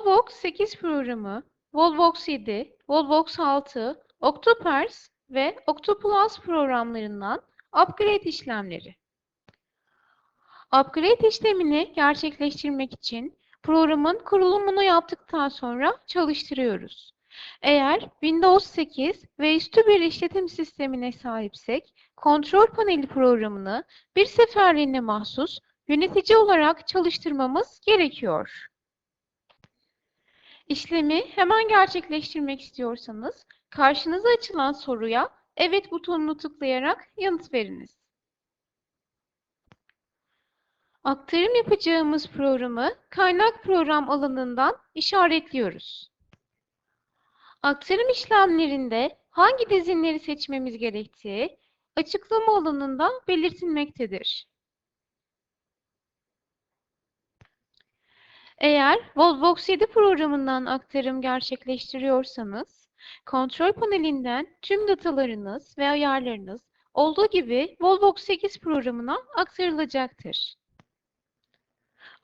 Volvox 8 programı, Volvox 7, Volvox 6, Octopers ve Octoplus programlarından upgrade işlemleri. Upgrade işlemini gerçekleştirmek için programın kurulumunu yaptıktan sonra çalıştırıyoruz. Eğer Windows 8 ve üstü bir işletim sistemine sahipsek, kontrol paneli programını bir seferliğine mahsus yönetici olarak çalıştırmamız gerekiyor. İşlemi hemen gerçekleştirmek istiyorsanız karşınıza açılan soruya evet butonunu tıklayarak yanıt veriniz. Aktarım yapacağımız programı kaynak program alanından işaretliyoruz. Aktarım işlemlerinde hangi dizinleri seçmemiz gerektiği açıklama alanında belirtilmektedir. Eğer Volvox 7 programından aktarım gerçekleştiriyorsanız, kontrol panelinden tüm datalarınız ve ayarlarınız olduğu gibi Volvox 8 programına aktarılacaktır.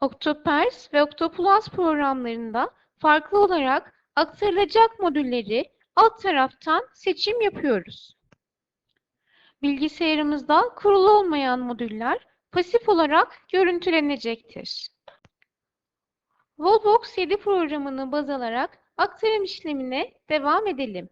Octopers ve Octoplus programlarında farklı olarak aktarılacak modülleri alt taraftan seçim yapıyoruz. Bilgisayarımızda kurulu olmayan modüller pasif olarak görüntülenecektir. Volvox 7 programını baz alarak aktarım işlemine devam edelim.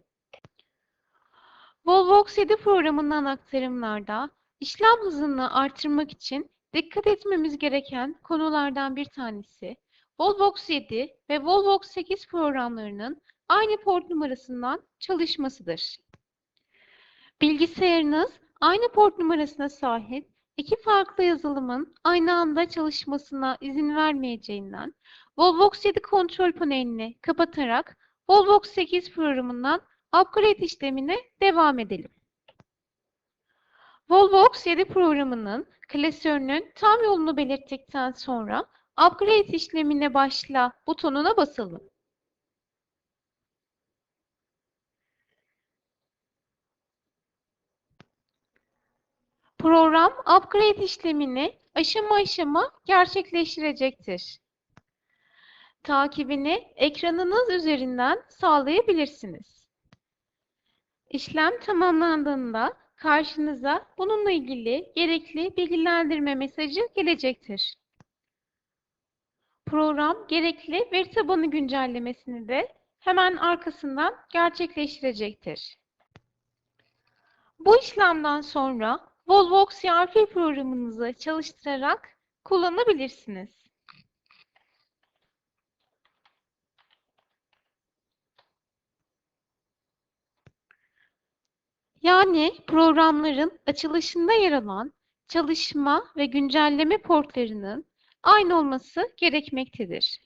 Volvox 7 programından aktarımlarda işlem hızını artırmak için dikkat etmemiz gereken konulardan bir tanesi Volvox 7 ve Volvox 8 programlarının aynı port numarasından çalışmasıdır. Bilgisayarınız aynı port numarasına sahip iki farklı yazılımın aynı anda çalışmasına izin vermeyeceğinden Volvox 7 kontrol panelini kapatarak Volvox 8 programından upgrade işlemine devam edelim. Volvox 7 programının klasörünün tam yolunu belirttikten sonra upgrade işlemine başla butonuna basalım. Program upgrade işlemini aşama aşama gerçekleştirecektir. Takibini ekranınız üzerinden sağlayabilirsiniz. İşlem tamamlandığında karşınıza bununla ilgili gerekli bilgilendirme mesajı gelecektir. Program gerekli veri tabanı güncellemesini de hemen arkasından gerçekleştirecektir. Bu işlemden sonra Volvox ERP programınızı çalıştırarak kullanabilirsiniz. Yani programların açılışında yer alan çalışma ve güncelleme portlarının aynı olması gerekmektedir.